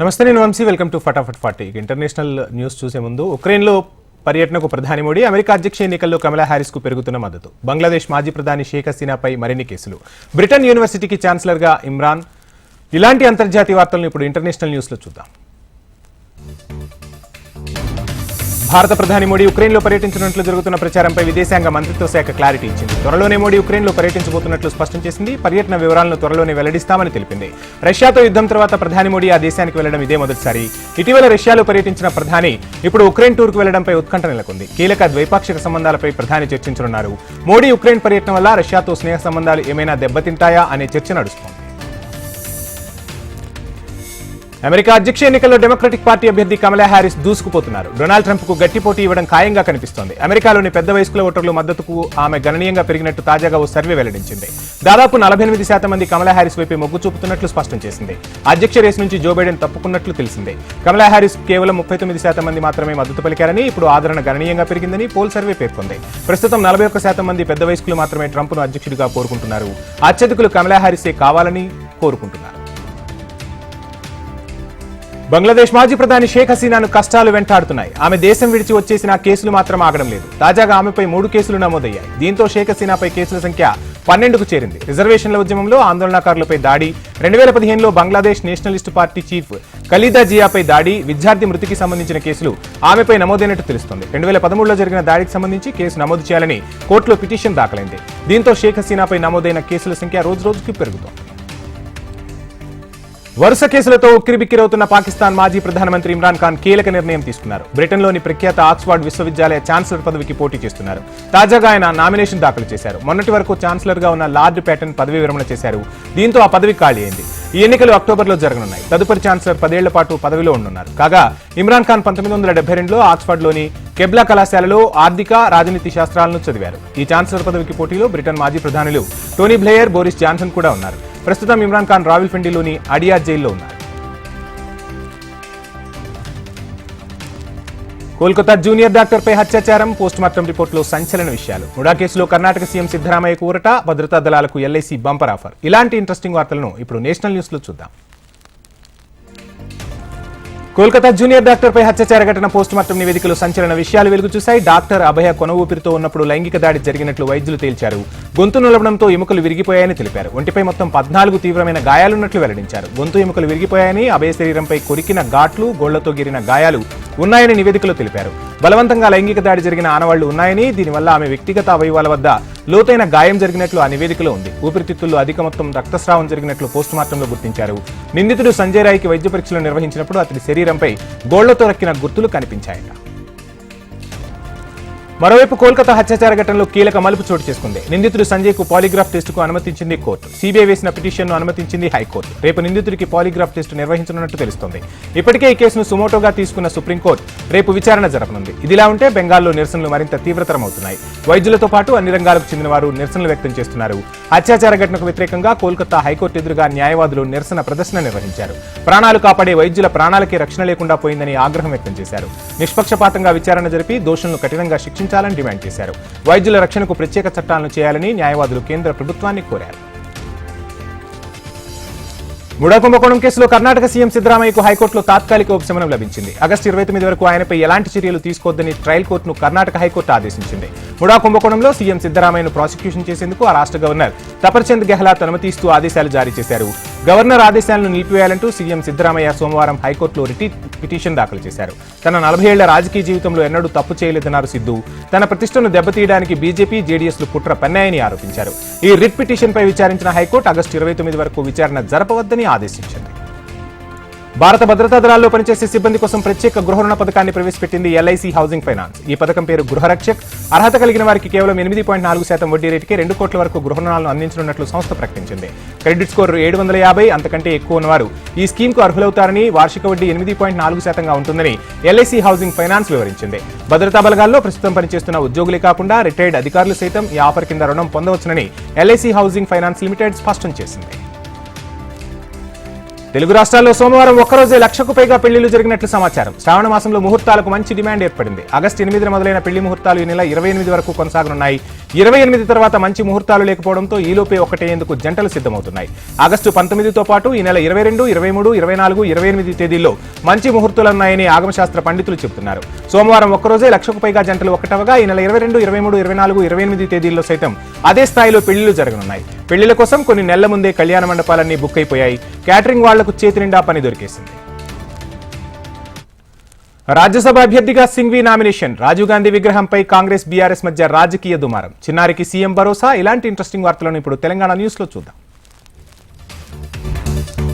నమస్తే నేను Vamsi. Welcome to Fatafat forty. International news చూసే ముందు ఉక్రెయిన్లో పర్యటనకు ప్రధాని మోడీ అమెరికా అధ్యక్ష ఎన్నికల్లో కమలా హ్యారిస్కు పెరుగుతున్న మద్దతు. బంగ్లాదేశ్ మాజీ ప్రధాని షేక్ హసీనాపై మరిన్ని కేసులు. బ్రిటన్ యూనివర్సిటీకి ఛాన్సలర్గా ఇమ్రాన్. ఇలాంటి అంతర్జాతీయ వార్తలను ఇప్పుడు ఇంటర్నేషనల్ న్యూస్లో చూద్దాం. భారత ప్రధాని మోడీ ఉక్రెయిన్లో పర్యటించినట్లు జరుగుతున్న ప్రచారంపై విదేశాంగ మంత్రిత్వ శాఖ క్లారిటీ ఇచ్చింది. త్వరలోనే మోడీ ఉక్రెయిన్లో పర్యటించబోతున్నట్లు స్పష్టం చేసింది. పర్యటన వివరాలను త్వరలోనే వెల్లడిస్తామని తెలిపింది. రష్యాతో యుద్ధం తర్వాత ప్రధాని మోడీ ఆ దేశానికి వెళ్ళడం ఇదే మొదటిసారి. ఇటీవల రష్యాలో పర్యటించిన ప్రధాని ఇప్పుడు ఉక్రెయిన్ టూర్కు వెళ్ళడంపై ఉత్కంఠ నెలకొంది. కీలక ద్వైపాక్షిక సంబంధాలపై ప్రధాని చర్చించనున్నారు. మోడీ ఉక్రెయిన్ పర్యటన వల్ల రష్యాతో స్నేహ సంబంధాలు ఏమైనా దెబ్బతింటాయా అనే చర్చ నడుస్తోంది. అమెరికా అధ్యక్ష ఎన్నికల్లో డెమోక్రటిక్ పార్టీ అభ్యర్థి కమలా హ్యారిస్ దూసుకుపోతున్నారు. డొనాల్డ్ ట్రంప్కు గట్టి పోటీ ఇవ్వడం ఖాయంగా కనిపిస్తోంది. అమెరికాలోని పెద్ద వయస్కుల ఓటర్లు మద్దతుకు ఆమె గణనీయంగా పెరిగినట్టు తాజాగా ఓ సర్వే వెల్లడించింది. దాదాపు నలభై ఎనిమిది శాతం మంది కమలా హ్యారిస్ వైపే మొగ్గు చూపుతున్నట్లు స్పష్టం చేసింది. అధ్యక్ష రేసు నుంచి జో బైడెన్ తప్పుకున్నట్లు తెలిసిందే. కమలా హ్యారిస్ కేవలం ముప్పై తొమ్మిది శాతం మంది మాత్రమే మద్దతు పలికారని ఇప్పుడు ఆదరణ గణనీయంగా పెరిగిందని పోల్ సర్వే పేర్కొంది. ప్రస్తుతం నలభై ఒక్క శాతం మంది పెద్ద వయస్కులు మాత్రమే ట్రంప్ను అధ్యక్షుడిగా కోరుకుంటున్నారు. అత్యధికులు కమలా హ్యారిసే కావాలని కోరుకుంటున్నారు. బంగ్లాదేశ్ మాజీ ప్రధాని షేక్ హసీనాను కష్టాలు వెంటాడుతున్నాయి. ఆమె దేశం విడిచి వచ్చేసిన కేసులు మాత్రం ఆగడం లేదు. తాజాగా ఆమెపై మూడు కేసులు నమోదయ్యాయి. దీంతో షేక్ హసీనాపై కేసుల సంఖ్య పన్నెండుకు చేరింది. రిజర్వేషన్ల ఉద్యమంలో ఆందోళనకారులపై దాడి రెండు వేల పదిహేనులో Bangladesh nationalist party chief Khaleda జియాపై దాడి విద్యార్థి మృతికి సంబంధించిన కేసులు ఆమెపై నమోదైనట్టు తెలుస్తోంది. రెండు వేల పదమూడులో జరిగిన దాడికి సంబంధించి కేసు నమోదు చేయాలని కోర్టులో పిటిషన్ దాఖలైంది. దీంతో షేక్ హసీనాపై నమోదైన కేసుల సంఖ్య రోజు రోజుకి పెరుగుతోంది. వరుస కేసులతో ఉక్కిరిబిక్కిరవుతున్న పాకిస్తాన్ మాజీ ప్రధానమంత్రి ఇమ్రాన్ ఖాన్ కీలక నిర్ణయం తీసుకున్నారు. బ్రిటన్లోని ప్రఖ్యాత ఆక్స్ఫర్డ్ విశ్వవిద్యాలయ ఛాన్సలర్ పదవికి పోటీ చేస్తున్నారు. తాజాగా ఆయన నామినేషన్ దాఖలు చేశారు. మొన్నటి వరకు ఛాన్సలర్గా ఉన్న లార్డ్ ప్యాటర్న్ పదవి విరమణ చేశారు. దీంతో ఆ పదవి ఖాళీ అయింది. ఈ ఎన్నికలు అక్టోబర్లో జరగనున్నాయి. తదుపరి ఛాన్సలర్ పదేళ్ళ పాటు పదవిలో ఉండనున్నారు. కాగా ఇమ్రాన్ ఖాన్ పంతొమ్మిది వందల డెబ్బై రెండులో ఆక్స్ఫర్డ్లోని కెబ్లా కళాశాలలో ఆర్థిక రాజనీతి శాస్త్రాలను చదివారు. ఈ ఛాన్సలర్ పదవికి పోటీలో బ్రిటన్ మాజీ ప్రధానులు టోనీ బ్లేయర్ బోరిస్ జాన్సన్ కూడా ఉన్నారు. ప్రస్తుతం ఇమ్రాన్ ఖాన్ రావిల్పిండిలోని అడియా జైల్లో ఉన్నారు. కోల్కతా జూనియర్ డాక్టర్ పై హత్యాచారం పోస్టుమార్టం రిపోర్టులో సంచలన విషయాలు. ముడా కేసులో కర్ణాటక సీఎం సిద్దరామయ్య కూరట భద్రతా దళాలకు ఎల్ఐసి బంపర్ ఆఫర్. ఇలాంటి ఇంట్రెస్టింగ్ వార్తలను ఇప్పుడు నేషనల్ న్యూస్లో చూద్దాం. కోల్కతా జూనియర్ డాక్టర్ పై హత్య ఘటన పోస్ట్ మార్టం నివేదికలు సంచలన విషయాలు వెలుగు చూశాయి. డాక్టర్ అభయ కొన ఊపిరితో ఉన్నప్పుడు లైంగిక దాడి జరిగినట్లు వైద్యులు తేల్చారు. గొంతు నిలవడంతో ఎముకలు విరిగిపోయాయని తెలిపారు. ఒంటిపై మొత్తం పద్నాలుగు తీవ్రమైన గాయాలున్నట్లు వెల్లడించారు. గొంతు ఎముకలు విరిగిపోయాయని అభయ శరీరంపై కొరికిన ఘాట్లు గోళ్ళతో గిరిన గాయాలు ఉన్నాయని నివేదికలో తెలిపారు. బలవంతంగా లైంగిక దాడి జరిగిన ఆనవాళ్ళు ఉన్నాయని దీనివల్ల ఆమె వ్యక్తిగత అవయవాల వద్ద లోతైన గాయం జరిగినట్లు ఆ నివేదికలో ఉంది. ఊపిరితిత్తుల్లో అధిక మొత్తం రక్తస్రావం జరిగినట్లు పోస్టుమార్టంలో గుర్తించారు. నిందితుడు సంజయ్ రాయ్కి వైద్య పరీక్షలు నిర్వహించినప్పుడు అతడి శరీరంపై గోళ్ళతో రక్కిన గుర్తులు కనిపించాయట. మరోవైపు కోల్కతా హత్యాచార ఘటనలో కీలక మలుపు చోటు చేసుకుంది. నిందితుడు సంజయ్కు పాలిగ్రాఫ్ టెస్టుకు అనుమతించింది కోర్టు. సిబిఐ వేసిన పిటిషన్ను అనుమతించింది హైకోర్టు. రేపు నిందితుడికి పాలిగ్రాఫ్ టెస్టు నిర్వహించనున్నట్టు తెలుస్తోంది. ఇప్పటికే ఈ కేసును సుమోటోగా తీసుకున్న సుప్రీంకోర్టు రేపు విచారణ జరపనుంది. ఇదిలా ఉంటే బెంగాల్లో నిరసనలు మరింత తీవ్రతరమవుతున్నాయి. వైద్యులతో పాటు అన్ని రంగాలకు చెందిన వారు నిరసనలు వ్యక్తం చేస్తున్నారు. హత్యాచార ఘటనకు వ్యతిరేకంగా కోల్కతా హైకోర్టు ఎదురుగా న్యాయవాదులు నిరసన ప్రదర్శన నిర్వహించారు. ప్రాణాలు కాపాడే వైద్యుల ప్రాణాలకే రక్షణ లేకుండా పోయిందని ఆగ్రహం వ్యక్తం చేశారు. నిష్పక్షపాతంగా విచారణ జరిపి దోషులను కఠినంగా శిక్షించాలని డిమాండ్ చేశారు. వైద్యుల రక్షణకు ప్రత్యేక చట్టాలను చేయాలని న్యాయవాదులు కేంద్ర ప్రభుత్వాన్ని కోరారు. ముడా కుంభకోణం కేసులో కర్ణాటక సీఎం సిద్దరామయ్యకు హైకోర్టులో తాత్కాలిక ఉపశమనం లభించింది. ఆగస్టు ఇరవై తొమ్మిది వరకు ఆయనపై ఎలాంటి చర్యలు తీసుకోవద్దని ట్రయల్ కోర్టును కర్ణాటక హైకోర్టు ఆదేశించింది. ముడా కుంభకోణంలో సీఎం సిద్దరామయ్యను ప్రాసిక్యూషన్ చేసేందుకు ఆ రాష్ట్ర గవర్నర్ తపర్చంద్ గెహ్లాత్ అనుమతిస్తూ ఆదేశాలు జారీ చేశారు. గవర్నర్ ఆదేశాలను నిలిపివేయాలంటూ సీఎం సిద్దరామయ్య సోమవారం హైకోర్టులో రిటీట్ పిటిషన్ దాఖలు చేశారు. తన నలభై ఏళ్ళ రాజకీయ జీవితంలో ఎన్నడూ తప్పు చేయలేదన్నారు సిద్ధు. తన ప్రతిష్టను దెబ్బతీయడానికి బీజేపీ జేడీఎస్లు కుట్ర పన్నాయని ఆరోపించారు. ఈ రిట్ పిటిషన్పై విచారించిన హైకోర్టు ఆగస్టు ఇరవై తొమ్మిది వరకు విచారణ జరపవద్దని ఆదేశించింది. భారత భద్రతా దళాల్లో పనిచేసే సిబ్బంది కోసం ప్రత్యేక గృహ రుణ పథకాన్ని ప్రవేశపెట్టింది ఎల్ఐసి హౌసింగ్ ఫైనాన్స్. ఈ పథకం పేరు గృహరక్షక్. అర్హత కలిగిన వారికి కేవలం ఎనిమిది పాయింట్ నాలుగు శాతం వడ్డీ రేటుకే రెండు కోట్ల వరకు గృహ రుణాలను అందించనున్నట్లు సంస్థ ప్రకటించింది. క్రెడిట్ స్కోర్ ఏడు వందల యాభై అంతకంటే ఎక్కువ ఉన్నవారు ఈ స్కీమ్కు అర్హులవుతారని వార్షిక వడ్డీ ఎనిమిది పాయింట్ నాలుగు శాతంగా ఉంటుందని ఎల్ఐసి హౌసింగ్ ఫైనాన్స్ వివరించింది. భద్రతా బలగాల్లో ప్రస్తుతం పనిచేస్తున్న ఉద్యోగులే కాకుండా రిటైర్డ్ అధికారులు సైతం ఈ ఆఫర్ కింద రుణం పొందవచ్చునని ఎల్ఐసి హౌసింగ్ ఫైనాన్స్ లిమిటెడ్ స్పష్టం చేసింది. తెలుగు రాష్ట్రాల్లో సోమవారం ఒక్కరోజే లక్షకు పైగా పెళ్ళిళ్ళు జరిగినట్లు సమాచారం. శ్రావణ మాసంలో ముహూర్తాలకు మంచి డిమాండ్ ఏర్పడింది. ఆగస్టు ఎనిమిదిన మొదలైన పెళ్ళి ముహూర్తాలు ఈ నెల ఇరవై ఎనిమిది వరకు కొనసాగనున్నాయి. ఇరవై ఎనిమిది తర్వాత మంచి ముహూర్తాలు లేకపోవడంతో ఈలోపే ఒకటేందుకు జంటలు సిద్ధమవుతున్నాయి. ఆగస్టు పంతొమ్మిదితో పాటు ఈ నెల ఇరవై రెండు ఇరవై మూడు ఇరవై నాలుగు ఇరవై ఎనిమిది తేదీల్లో మంచి ముహూర్తాలున్నాయని ఆగమశాస్త్ర పండితులు చెబుతున్నారు. సోమవారం ఒక్కరోజే లక్షకు పైగా జంటలు ఒకటవగా ఈ నెల ఇరవై రెండు ఇరవై మూడు ఇరవై నాలుగు ఇరవై ఎనిమిది తేదీల్లో సైతం అదే స్థాయిలో పెళ్ళిళ్ళు జరగనున్నాయి. పెళ్ళిల కోసం కొన్ని నెలల ముందే కళ్యాణ మండపాలన్నీ బుక్ అయిపోయాయి. క్యాటరింగ్ వాళ్ళకు చేతి నిండా పని దొరికేసింది. రాజ్యసభ అభ్యర్థిగా సింఘ్వి నామినేషన్. రాజీవ్ గాంధీ విగ్రహంపై కాంగ్రెస్ బీఆర్ఎస్ మధ్య రాజకీయ దుమారం. చిన్నారికి సీఎం భరోసా. ఇలాంటి ఇంట్రెస్టింగ్ వార్తలను ఇప్పుడు తెలంగాణ న్యూస్లో చూద్దాం.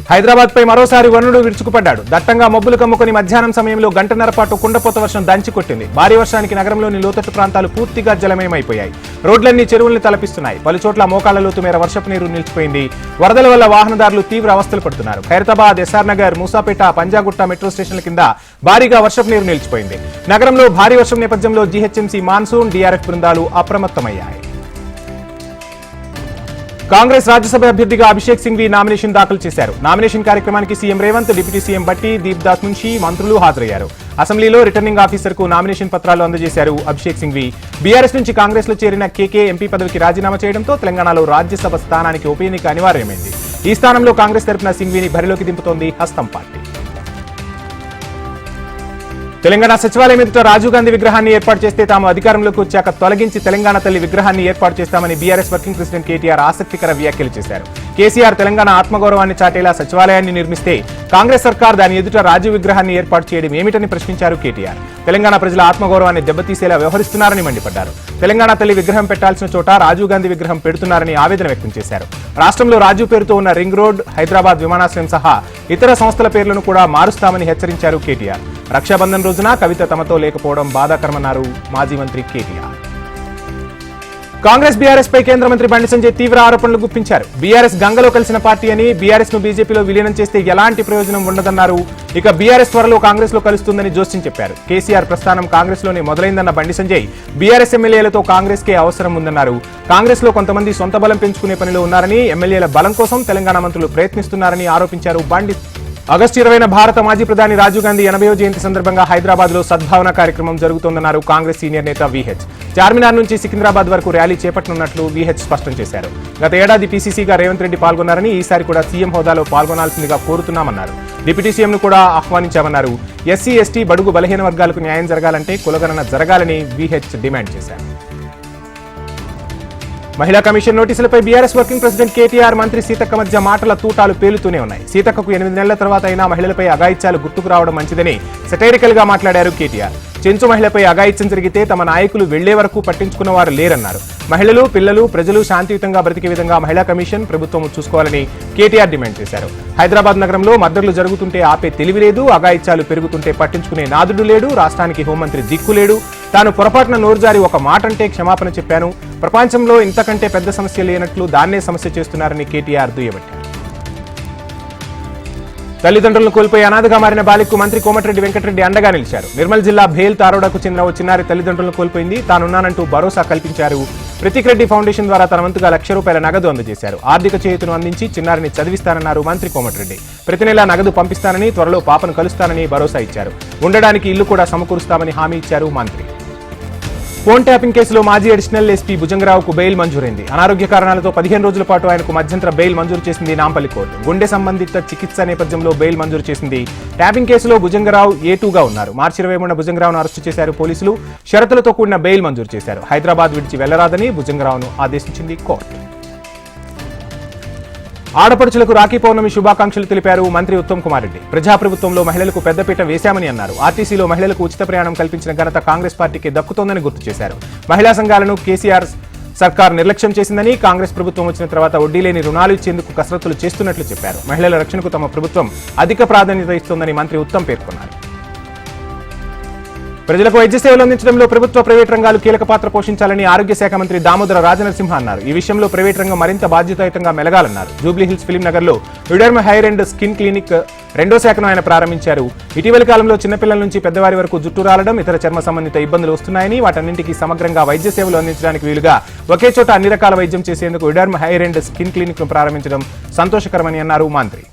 హైదరాబాద్ పై మరోసారి వరుణుడు విరుచుకుపడ్డాడు. దట్టంగా మబ్బులు కమ్ముకుని మధ్యాహ్నం సమయంలో గంటన్నర పాటు కుండపోత వర్షం దంచి కొట్టింది. భారీ వర్షానికి నగరంలోని లోతట్టు ప్రాంతాలు పూర్తిగా జలమయమైపోయాయి. రోడ్లన్నీ చెరువుల్ని తలపిస్తున్నాయి. పలుచోట్ల మోకాళ్ళ లోతు మేర వర్షపు నీరు నిలిచిపోయింది. వరదల వల్ల వాహనదారులు తీవ్ర అవస్థలు పడుతున్నారు. ఖైరతాబాద్ ఎస్ఆర్ నగర్ మూసాపేట పంజాగుట్ట మెట్రో స్టేషన్ల కింద భారీగా వర్షపు నీరు నిలిచిపోయింది. నగరంలో భారీ వర్షం నేపథ్యంలో జీహెచ్ఎంసీ మాన్సూన్ డిఆర్ఎఫ్ బృందాలు అప్రమత్తమయ్యాయి. కాంగ్రెస్ రాజ్యసభ అభ్యర్థిగా అభిషేక్ సింఘ్వి నామినేషన్ దాఖలు చేశారు. నామినేషన్ కార్యక్రమానికి సీఎం రేవంత్ డిప్యూటీ సీఎం బట్టి దీప్ దాస్ మున్షి మంత్రులు హాజరయ్యారు. అసెంబ్లీలో రిటర్నింగ్ ఆఫీసర్కు నామినేషన్ పత్రాలు అందజేశారు అభిషేక్ సింఘ్వి బీఆర్ఎస్ నుంచి కాంగ్రెస్లో చేరిన కేకే ఎంపీ పదవికి రాజీనామా చేయడంతో తెలంగాణలో రాజ్యసభ స్థానానికి ఉప ఎన్నిక అనివార్యమైంది. ఈ స్థానంలో కాంగ్రెస్ తరపున సింఘ్విని బరిలోకి దింపుతోంది హస్తం పార్టీ. తెలంగాణ సచివాలయం ఎదుట రాజీవ్ గాంధీ విగ్రహాన్ని ఏర్పాటు చేస్తే తాము అధికారంలోకి వచ్చాక తొలగించి తెలంగాణ తల్లి విగ్రహాన్ని ఏర్పాటు చేస్తామని బీఆర్ఎస్ వర్కింగ్ ప్రెసిడెంట్ కేటీఆర్ ఆసక్తికర వ్యాఖ్యలు చేశారు. కేసీఆర్ తెలంగాణ ఆత్మగౌరవాన్ని చాటేలా సచివాలయాన్ని నిర్మిస్తే కాంగ్రెస్ సర్కార్ దాని ఎదుట రాజీవ్ విగ్రహాన్ని ఏర్పాటు చేయడం ఏమిటని ప్రశ్నించారు కేటీఆర్. తెలంగాణ ప్రజల ఆత్మగౌరవాన్ని దెబ్బతీసేలా వ్యవహరిస్తున్నారని మండిపడ్డారు. తెలంగాణ తల్లి విగ్రహం పెట్టాల్సిన చోట రాజీవ్ గాంధీ విగ్రహం పెడుతున్నారని ఆవేదన వ్యక్తం చేశారు. రాష్ట్రంలో రాజీవ్ పేరుతో ఉన్న రింగ్ రోడ్ హైదరాబాద్ విమానాశ్రయం సహా ఇతర సంస్థల పేర్లను కూడా మారుస్తామని హెచ్చరించారు కేటీఆర్. రక్షాబంధన్ రోజున కవిత తమతో లేకపోవడం బాధాకరమన్నారు మాజీ మంత్రి కేటీఆర్. కాంగ్రెస్ బీఆర్ఎస్ పై కేంద్ర మంత్రి బండి సంజయ్ తీవ్ర ఆరోపణలు గుప్పించారు. బీఆర్ఎస్ గంగలో కలిసిన పార్టీ అని బీఆర్ఎస్ను బీజేపీలో విలీనం చేస్తే ఎలాంటి ప్రయోజనం ఉండదన్నారు? ఇక బీఆర్ఎస్ త్వరలో కాంగ్రెస్లో కలుస్తుందని జోస్యం చెప్పారు. కేసీఆర్ ప్రస్థానం కాంగ్రెస్లోనే మొదలైందన్న బండి సంజయ్ బీఆర్ఎస్ ఎమ్మెల్యేలతో కాంగ్రెస్ కే అవసరం ఉందన్నారు. కాంగ్రెస్లో కొంతమంది సొంత బలం పెంచుకునే పనిలో ఉన్నారని ఎమ్మెల్యేల బలం కోసం తెలంగాణ మంత్రులు ప్రయత్నిస్తున్నారని ఆరోపించారు బండి ఆగస్టు ఇరవైన భారత మాజీ ప్రధాని రాజీవ్ గాంధీ ఎనభైవ జయంతి సందర్భంగా హైదరాబాద్లో సద్భావన కార్యక్రమం జరుగుతోందన్నారు కాంగ్రెస్ సీనియర్ నేత విహెచ్. చార్మినార్ నుంచి సికింద్రాబాద్ వరకు ర్యాలీ చేపట్టనున్నట్లు విహెచ్ స్పష్టం చేశారు. గత ఏడాది పీసీసీగా రేవంత్ రెడ్డి పాల్గొన్నారని ఈసారి కూడా సీఎం హోదాలో పాల్గొనాల్సిందిగా కోరుతున్నామన్నారు. డిప్యూటీ సీఎంను కూడా ఆహ్వానించామన్నారు. ఎస్సీ ఎస్టీ బడుగు బలహీన వర్గాలకు న్యాయం జరగాలంటే కులగణన జరగాలని విహెచ్ డిమాండ్ చేశారు. మహిళా కమిషన్ నోటీసులపై బీఆర్ఎస్ వర్కింగ్ ప్రెసిడెంట్ కేటీఆర్ మంత్రి సీతక్క మధ్య మాటల తూటాలు పేలుతూనే ఉన్నాయి. సీతక్కకు ఎనిమిది నెలల తర్వాత అయినా మహిళలపై అగాయిత్యాలు గుర్తుకు రావడం మంచిదని సెటైరికల్గా మాట్లాడారు కేటీఆర్. చెంచు మహిళపై అగాయిత్యం జరిగితే తమ నాయకులు వెళ్ళే వరకు పట్టించుకున్న వారు లేరన్నారు. మహిళలు పిల్లలు ప్రజలు శాంతియుతంగా బ్రతికే విధంగా మహిళా కమిషన్ ప్రభుత్వం చూసుకోవాలని కేటీఆర్ డిమాండ్ చేశారు. హైదరాబాద్ నగరంలో మద్దతులు జరుగుతుంటే ఆపే తెలివి లేదు అగాయిత్యాలు పెరుగుతుంటే పట్టించుకునే నాదుడు లేడు రాష్ట్రానికి హోంమంత్రి దిక్కు లేడు. తాను పొరపాటున నోరుజారి ఒక మాట అంటే క్షమాపణ చెప్పాను. ప్రపంచంలో ఇంతకంటే పెద్ద సమస్య లేనట్లు దాన్నే సమస్య చేస్తున్నారని కేటీఆర్ దుయ్యబట్టారు. తల్లిదండ్రులను కోల్పోయి అనాథగా మారిన బాలికకు మంత్రి కోమటిరెడ్డి వెంకటరెడ్డి అండగా నిలిచారు. నిర్మల్ జిల్లా భేల్ తారోడాకు చెందిన ఓ చిన్నారి తల్లిదండ్రులను కోల్పోయింది. తానున్నానంటూ భరోసా కల్పించారు. ప్రతీక్ రెడ్డి ఫౌండేషన్ ద్వారా తన వంతుగా లక్ష రూపాయల నగదు అందజేశారు. ఆర్థిక చేయుతను అందించి చిన్నారిని చదివిస్తానన్నారు మంత్రి కోమటిరెడ్డి. ప్రతి నెలా నగదు పంపిస్తానని త్వరలో పాపను కలుస్తానని భరోసా ఇచ్చారు. ఉండడానికి ఇల్లు కూడా సమకూరుస్తామని హామీ ఇచ్చారు మంత్రి. ఫోన్ ట్యాపింగ్ కేసులో మాజీ అడిషనల్ ఎస్పీ భుజంగరావుకు బెయిల్ మంజూరైంది. అనారోగ్య కారణాలతో పదిహేను రోజుల పాటు ఆయనకు మధ్యంతర బెయిల్ మంజూరు చేసింది నాంపల్లి కోర్టు. గుండె సంబంధిత చికిత్స నేపథ్యంలో బెయిల్ మంజూరు చేసింది ట్యాపింగ్ కేసులో భుజంగరావు ఏటూగా ఉన్నారు. మార్చి ఇరవై మూడున భుజంగరావును అరెస్టు చేశారు పోలీసులు. షరతులతో కూడిన బెయిల్ మంజూరు చేశారు. హైదరాబాద్ విడిచి వెళ్ళరాదని భుజంగరావును ఆదేశించింది కోర్టు. ఆడపడుచులకు రాఖీ పౌర్ణమి శుభాకాంక్షలు తెలిపారు మంత్రి ఉత్తమ్ కుమార్ రెడ్డి. ప్రజాప్రభుత్వంలో మహిళలకు పెద్దపీట వేశామని అన్నారు. ఆర్టీసీలో మహిళలకు ఉచిత ప్రయాణం కల్పించిన ఘనత కాంగ్రెస్ పార్టీకి దక్కుతోందని గుర్తు చేశారు. మహిళా సంఘాలను కేసీఆర్ సర్కార్ నిర్లక్ష్యం చేసిందని కాంగ్రెస్ ప్రభుత్వం వచ్చిన తర్వాత వడ్డీ లేని రుణాలు ఇచ్చేందుకు కసరత్తులు చేస్తున్నట్లు చెప్పారు. మహిళల రక్షణకు తమ ప్రభుత్వం అధిక ప్రాధాన్యత ఇస్తోందని మంత్రి ఉత్తమ్ పేర్కొన్నారు. ప్రజలకు వైద్య సేవలు అందించడంలో ప్రభుత్వ ప్రైవేట్ రంగాలు కీలక పాత్ర పోషించాలని ఆరోగ్య శాఖ మంత్రి దామోదర రాజనరసింహ అన్నారు. ఈ విషయంలో ప్రైవేట్ రంగం మరింత బాధ్యతాయుతంగా మెలగాలన్నారు. జూబ్లీహిల్స్ ఫిలిం నగర్లో యుడర్మ హైర్ అండ్ స్కిన్ క్లినిక్ రెండో శాఖను ఆయన ప్రారంభించారు. ఇటీవలి కాలంలో చిన్నపిల్లల నుంచి పెద్దవారి వరకు జుట్టు రాలడం ఇతర చర్మ సంబంధిత ఇబ్బందులు వస్తున్నాయని వాటన్నింటికీ సమగ్రంగా వైద్య సేవలు అందించడానికి వీలుగా ఒకే చోట అన్ని రకాల వైద్యం చేసేందుకు యుడర్మ హైర్ అండ్ స్కిన్ క్లినిక్ను ప్రారంభించడం సంతోషకరమని అన్నారు మంత్రి.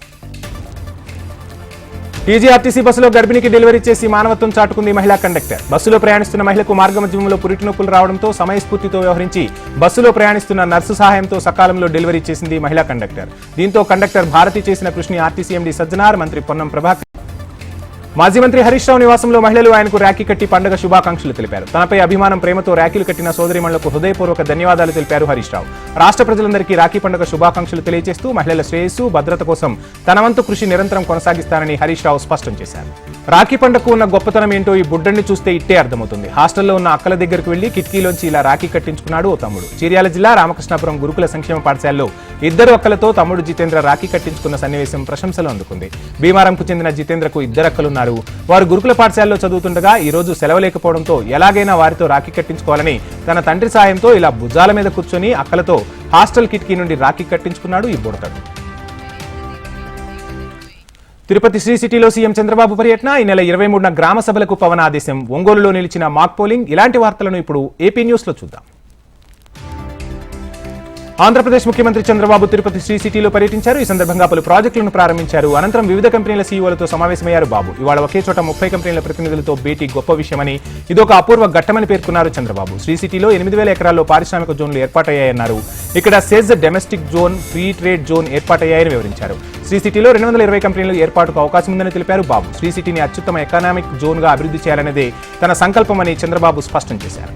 టీజీఆర్టీసీ బస్సులో గర్భిణికి డెలివరీ చేసి మానవత్వం చాటుకుంది మహిళా కండక్టర్ బస్సులో ప్రయాణిస్తున్న మహిళకు మార్గమధ్యంలో పురిటి నొప్పులు రావడంతో సమయస్ఫూర్తితో వ్యవహరించి బస్సులో ప్రయాణిస్తున్న నర్సు సహాయంతో సకాలంలో డెలివరీ చేసింది మహిళా కండక్టర్ దీంతో కండక్టర్ భారతి చేసిన కృషిని ఆర్టీసీ ఎండీ సజ్జనార్ మంత్రి పొన్నం ప్రభాకర్ మాజీ మంత్రి హరీష్ రావు నివాసంలో మహిళలు ఆయనకు రాఖీ కట్టి పండుగ శుభాకాంక్షలు తెలిపారు. తనపై అభిమానం ప్రేమతో రాఖీలు కట్టిన సోదరిమణులకు హృదయపూర్వక ధన్యవాదాలు తెలిపారు హరీష్ రావు. రాష్ట్ర ప్రజలందరికీ రాఖీ పండుగ శుభాకాంక్షలు తెలియజేస్తూ మహిళల శ్రేయస్సు భద్రత కోసం తన వంతు కృషి నిరంతరం కొనసాగిస్తానని హరీష్ రావు స్పష్టం చేశారు. రాఖీ పండుగకు ఉన్న గొప్పతనం ఏంటో ఈ బుడ్డని చూస్తే ఇట్టే అర్థమవుతుంది. హాస్టల్లో ఉన్న అక్కల దగ్గరకు వెళ్ళి కిటికీలోంచి ఇలా రాఖీ కట్టించుకున్నాడు ఓ తమ్ముడు. చీర్యాల జిల్లా రామకృష్ణాపురం గురుకుల సంక్షేమ పాఠశాలలో ఇద్దరు అక్కలతో తమ్ముడు జితేంద్ర రాఖీ కట్టించుకున్న సన్నివేశం ప్రశంసలు అందుకుంది. భీమారంకు చెందిన జితేంద్రకు ఇద్దరు అక్కలున్నారు. వారు గురుకుల పాఠశాలలో చదువుతుండగా ఈ రోజు సెలవు లేకపోవడంతో ఎలాగైనా వారితో రాఖీ కట్టించుకోవాలని తన తండ్రి సాయంతో ఇలా భుజాల మీద కూర్చొని అక్కలతో హాస్టల్ కిటికీ నుండి రాఖీ కట్టించుకున్నాడు ఈ బుడతడు. తిరుపతి శ్రీ సిటీలో సీఎం చంద్రబాబు పర్యటన ఈ నెల ఇరవై మూడున గ్రామ సభలకు పవన్ ఆదేశం ఒంగోలులో నిలిచిన మాక్ పోలింగ్. ఇలాంటి వార్తలను ఇప్పుడు ఏపీ న్యూస్లో చూద్దాం. ఆంధ్రప్రదేశ్ ముఖ్యమంత్రి చంద్రబాబు తిరుపతి శ్రీ సిటీలో పర్యటించారు. ఈ సందర్భంగా పలు ప్రాజెక్టులను ప్రారంభించారు. అనంతరం వివిధ కంపెనీల సీఈఓలతో సమావేశమయ్యారు బాబు. ఇవాళ ఒకే చోట ముప్పై కంపెనీల ప్రతినిధులతో భేటీ గొప్ప విషయమని ఇదొక అపూర్వ ఘట్టమని పేర్కొన్నారు చంద్రబాబు. శ్రీ సిటీలో ఎనిమిది వేల ఎకరాల్లో పారిశ్రామిక జోన్లు ఏర్పాటయ్యాయన్నారు. ఇక్కడ SEZ domestic zone free trade zone ఏర్పాటయ్యాయని వివరించారు. శ్రీ సిటీలో రెండు వందల ఇరవై కంపెనీలు ఏర్పాటుకు అవకాశం ఉందని తెలిపారు బాబు. శ్రీ సిటీని అత్యుత్తమ ఎకనామిక్ జోన్గా అభివృద్ధి చేయాలనేదే తన సంకల్పమని చంద్రబాబు స్పష్టం చేశారు.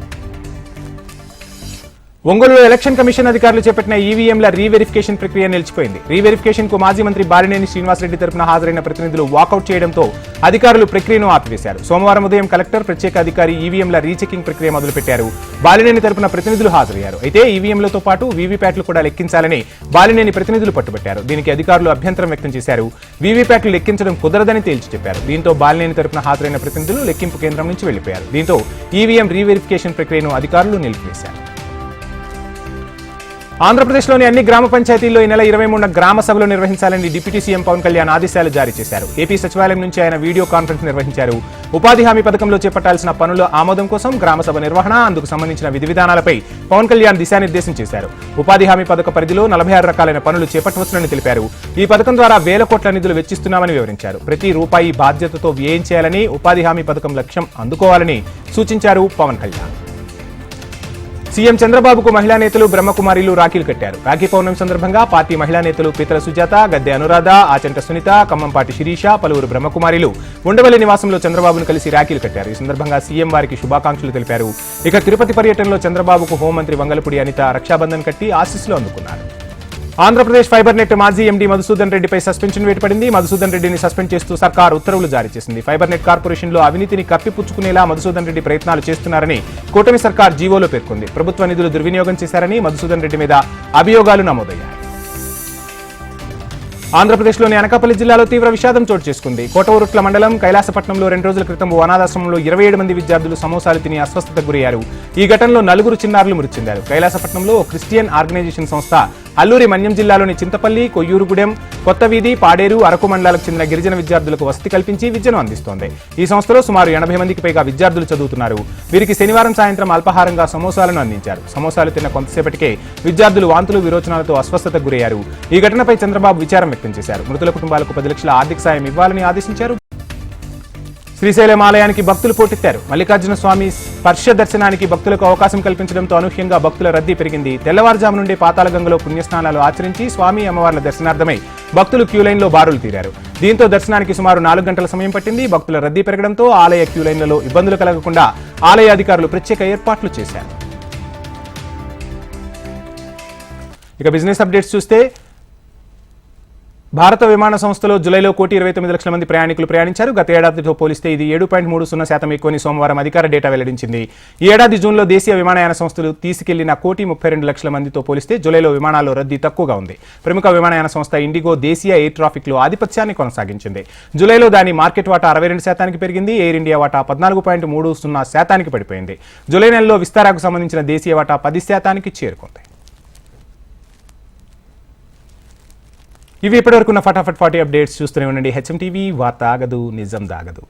ఒంగోలులో ఎలక్షన్ కమిషన్ అధికారులు చేపట్టిన ఈవీఎంల రీవెరిఫికేషన్ ప్రక్రియ నిలిచిపోయింది. రీవెరిఫికేషన్కు మాజీ మంత్రి బాలినేని శ్రీనివాసరెడ్డి తరపున హాజరైన ప్రతినిధులు వాకౌట్ చేయడంతో అధికారులు ప్రక్రియను ఆపివేశారు. సోమవారం ఉదయం కలెక్టర్ ప్రత్యేక అధికారి ఈవీఎంల రీచెకింగ్ ప్రక్రియ మొదలుపెట్టారు. బాలినేని తరపున ప్రతినిధులు హాజరయ్యారు. అయితే ఈవీఎంలతో పాటు వీవీప్యాట్లు కూడా లెక్కించాలని బాలినేని ప్రతినిధులు పట్టుబట్టారు. దీనికి అధికారులు అభ్యంతరం వ్యక్తం చేశారు. వీవీప్యాట్లు లెక్కించడం కుదరదని తేల్చి చెప్పారు. దీంతో బాలినేని తరపున హాజరైన ప్రతినిధులు లెక్కింపు కేంద్రం నుంచి వెళ్ళిపోయారు దీంతో ఈవీఎం రీవెరిఫికేషన్ ప్రక్రియను అధికారులు నిలిపివేశారు. ఆంధ్రప్రదేశ్లోని అన్ని గ్రామ పంచాయతీల్లో ఈ నెల ఇరవై మూడున గ్రామ సభలు నిర్వహించాలని డిప్యూటీ సీఎం పవన్ కళ్యాణ్ ఆదేశాలు జారీ చేశారు. ఏపీ సచివాలయం నుంచి ఆయన వీడియో కాన్ఫరెన్స్ నిర్వహించారు. ఉపాధి హామీ పథకంలో చేపట్టాల్సిన పనుల ఆమోదం కోసం గ్రామ సభ నిర్వహణ అందుకు సంబంధించిన విధి విధానాలపై పవన్ కళ్యాణ్ దిశానిర్దేశం చేశారు. ఉపాధి హామీ పథక పరిధిలో నలభై ఆరు రకాలైన పనులు చేపట్టవచ్చునని తెలిపారు. ఈ పథకం ద్వారా వేల కోట్ల నిధులు వెచ్చిస్తున్నామని వివరించారు. ప్రతి రూపాయి బాధ్యతతో వ్యయం చేయాలని ఉపాధి హామీ పథకం లక్ష్యం అందుకోవాలని సూచించారు పవన్ కళ్యాణ్. సీఎం చంద్రబాబుకు మహిళా నేతలు బ్రహ్మకుమారిలు రాఖీలు కట్టారు. రాఖీ పౌర్ణమి సందర్భంగా పార్టీ మహిళా నేతలు పీతల సుజాత గద్దె అనురాధ ఆచంట సునీత కమ్మంపాటి శిరీష పలువురు బ్రహ్మకుమారిలు ఉండవల్లి నివాసంలో చంద్రబాబును కలిసి రాఖీలు కట్టారు. ఈ సందర్భంగా సీఎం వారికి శుభాకాంక్షలు తెలిపారు. ఇక తిరుపతి పర్యటనలో చంద్రబాబుకు హోంమంత్రి వంగలపూడి అనిత రక్షాబంధన్ కట్టి ఆశీస్సులు అందుకున్నారు. ఆంధ్రప్రదేశ్ ఫైబర్ నెట్ మాజీ ఎండీ మధుసూదన్ రెడ్డిపై సస్పెన్షన్ వేటుపడింది. మధుసూదన్ రెడ్డిని సస్పెండ్ చేస్తూ సర్కార్ ఉత్తర్వులు జారీ చేసింది. ఫైబర్ నెట్ కార్పొరేషన్లో అవినీతిని కప్పిపుచ్చుకునేలా మధుసూదన్ రెడ్డి ప్రయత్నాలు చేస్తున్నారని కూటమి సర్కార్ జీవోలో పేర్కొంది. ప్రభుత్వ నిధులు దుర్వినియోగం చేశారని మధుసూదన్ రెడ్డి మీద అభియోగాలు నమోదయ్యాయి. ఆంధ్రప్రదేశ్లోని అనకాపల్లి జిల్లాలో తీవ్ర విషాదం చోటు చేసుకుంది. కోటవరుట్ల మండలం కైలాసపట్నంలో రెండు రోజుల క్రితం ఓ అనాథాశ్రమంలో ఇరవై ఏడు మంది విద్యార్థులు సమోసాలు తిని అస్వస్థతకు గురయ్యారు. ఈ ఘటనలో నలుగురు చిన్నారులు మృతి చెందారు కైలాసపట్నంలో క్రిస్టియన్ ఆర్గనైజేషన్ సంస్థ అల్లూరి మన్యం జిల్లాలోని చింతపల్లి కొయ్యూరుగూడెం కొత్త వీధి పాడేరు అరకు మండలాలకు చెందిన గిరిజన విద్యార్థులకు వసతి కల్పించి విద్యను అందిస్తోంది. ఈ సంస్థలో సుమారు ఎనభై మందికి పైగా విద్యార్థులు చదువుతున్నారు. వీరికి శనివారం సాయంత్రం అల్పాహారంగా సమోసాలను అందించారు. సమోసాలు తిన్న కొంతసేపటికే విద్యార్థులు వాంతులు విరోచనాలతో అస్వస్థతకు గురయ్యారు. ఈ ఘటనపై చంద్రబాబు విచారం వ్యక్తం వ్యక్తం చేశారు. మృతుల కుటుంబాలకు పది లక్షల ఆర్థిక సాయం ఇవ్వాలని ఆదేశించారు. శ్రీశైలం ఆలయానికి భక్తులు పోటెత్తారు. మల్లికార్జున స్వామి స్పర్శ దర్శనానికి భక్తులకు అవకాశం కల్పించడంతో అనూహ్యంగా భక్తుల రద్దీ పెరిగింది. తెల్లవారుజాము నుండి పాతాళగంగలో పుణ్యస్నానాలు ఆచరించి స్వామి అమ్మవార్ల దర్శనార్థమై భక్తులు క్యూలైన్లో బారులు తీరారు. దీంతో దర్శనానికి సుమారు నాలుగు గంటల సమయం పట్టింది. భక్తుల రద్దీ పెరగడంతో ఆలయ క్యూలైన్లలో ఇబ్బందులు కలగకుండా ఆలయ అధికారులు ప్రత్యేక ఏర్పాట్లు చేశారు. ఇక బిజినెస్ అప్డేట్స్ చూస్తే భారత విమాన సంస్థలో జులైలో కోటి ఇరవై తొమ్మిది లక్షల మంది ప్రయాణికులు ప్రయాణించారు. గత ఏడాదితో పోలిస్తే ఇది ఏడు పాయింట్ మూడు సున్నా శాతం ఎక్కువని సోమవారం అధికార డేటా వెల్లడించింది. ఈ ఏడాది జూన్లో దేశీయ విమానయాన సంస్థలు తీసుకెళ్ళిన కోటి ముప్పై రెండు లక్షల మందితో పోలిస్తే జులైలో విమానాల్లో రద్దీ తక్కువగా ఉంది. ప్రముఖ విమానయాన సంస్థ ఇండిగో దేశీయ ఎయిర్ ట్రాఫిక్లో ఆధిపత్యాన్ని కొనసాగించింది. జులైలో దాని మార్కెట్ వాటా అరవై రెండు శాతానికి పెరిగింది. ఎయిర్ ఇండియా వాటా పద్నాలుగు పాయింట్ మూడు సున్నా శాతానికి పడిపోయింది. జులై నెలలో విస్తారాకు సంబంధించిన దేశీయ వాటా పది శాతానికి చేరుకుంది. ఇవి ఇప్పటివరకు ఉన్న ఫటాఫట్ ఫార్టీ అప్డేట్స్ చూస్తూనే ఉండండి. హెచ్ఎం టీవీ వార్త ఆగదు నిజం దాగదు.